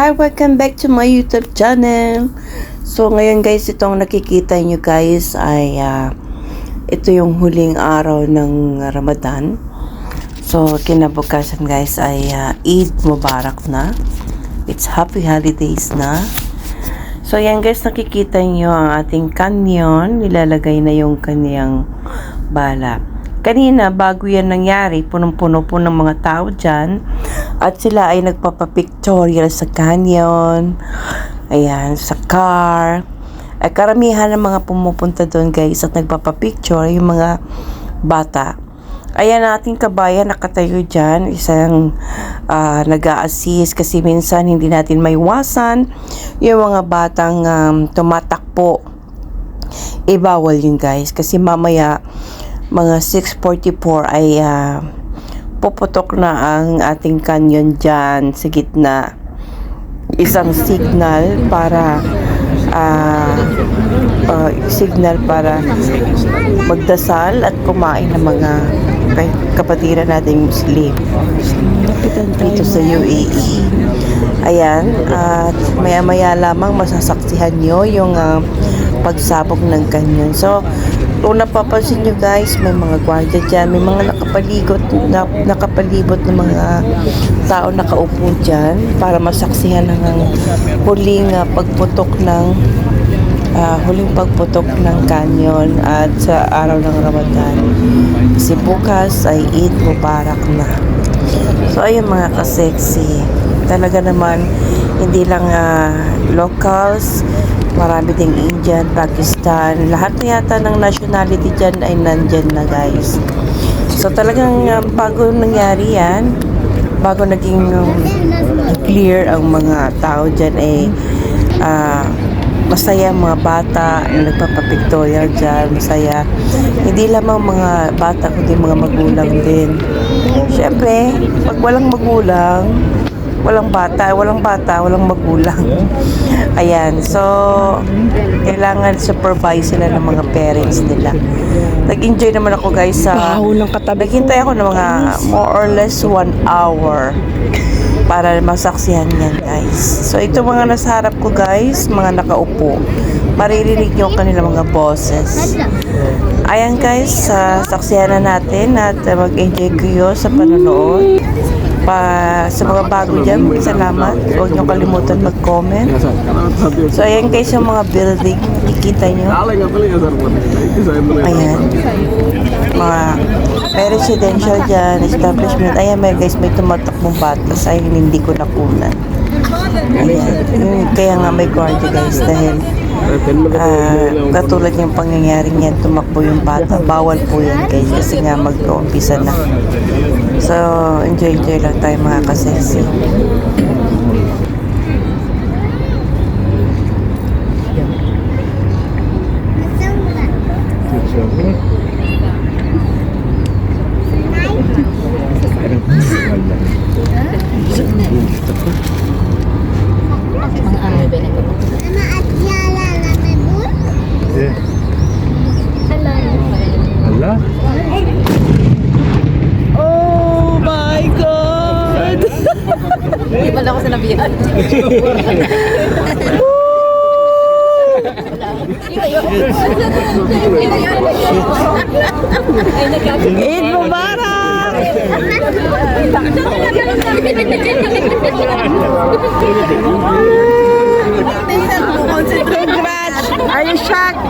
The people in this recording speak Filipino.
Hi, welcome back to my YouTube channel. So, ngayon guys, itong nakikita nyo guys ay ah, ito yung huling araw ng Ramadan. So, kinabukasan guys ay ah, Eid Mubarak na. It's happy holidays na. So, yan guys, nakikita nyo ang ating kanyon. Nilalagay na yung kanyang bala. Kanina, bago yan nangyari, punong-puno po ng mga tao dyan. At sila ay nagpapapictorial sa canyon. Ayan, sa car. Ay, karamihan ng mga pumupunta doon guys at nagpapapicture yung mga bata. Ayan ating kabayan nakatayo dyan, isang uh, nag-a-assist kasi minsan hindi natin maiwasan yung mga batang um, tumatakpo. Eh, bawal yun guys kasi mamaya mga 6.44 ay uh, puputok na ang ating canyon dyan sa gitna. Isang signal para uh, uh, signal para magdasal at kumain ng mga kapatiran nating Muslim dito sa UAE. Ayan, at maya-maya lamang masasaksihan nyo yung ah, pagsabog ng kanyon. So, kung napapansin nyo guys, may mga gwardiya dyan, may mga nakapaligot, na, nakapalibot ng mga tao nakaupo dyan para masaksihan ang huling ah, pagputok ng ah, huling pagputok ng kanyon at sa araw ng Ramadan. Kasi bukas ay Eid Mubarak na. So ayun mga ka-sexy. Talaga naman hindi lang ah, locals, marami ding Indian, Pakistan, lahat na yata ng nationality dyan ay nandyan na guys. So talagang ah, bago nangyari yan, bago naging um, clear ang mga tao dyan ay ah, masaya mga bata na nagpapapictorial dyan, masaya. Hindi lamang mga bata, kundi mga magulang din. Siyempre, pag walang magulang, walang bata, walang bata, walang magulang. Ayan, so, kailangan supervise sila ng mga parents nila. Nag-enjoy naman ako guys sa... Baho ng katabi. Naghintay ako ng mga more or less one hour para masaksihan yan guys. So ito mga nasa harap ko guys, mga nakaupo. Maririnig nyo ang kanilang mga boses. Ayan guys, sa saksihan na natin at uh, mag-enjoy kayo sa panonood. Pa, sa mga bago dyan, salamat. Huwag nyo kalimutan mag-comment. So ayan guys yung mga building, nakikita nyo. Ayan. Mga may residential dyan, establishment. Ayan, may guys, may tumatakbong bata. Sayang hindi ko nakunan. Ayan. Kaya nga may guardia guys dahil ah, katulad yung pangyayari niyan, tumakbo yung bata. Bawal po yan guys kasi nga mag-uumpisa na. So, enjoy-enjoy lang tayo mga kasexy. Hala? Ako sinabihan. Eid Mubarak! Congrats! Are you shocked?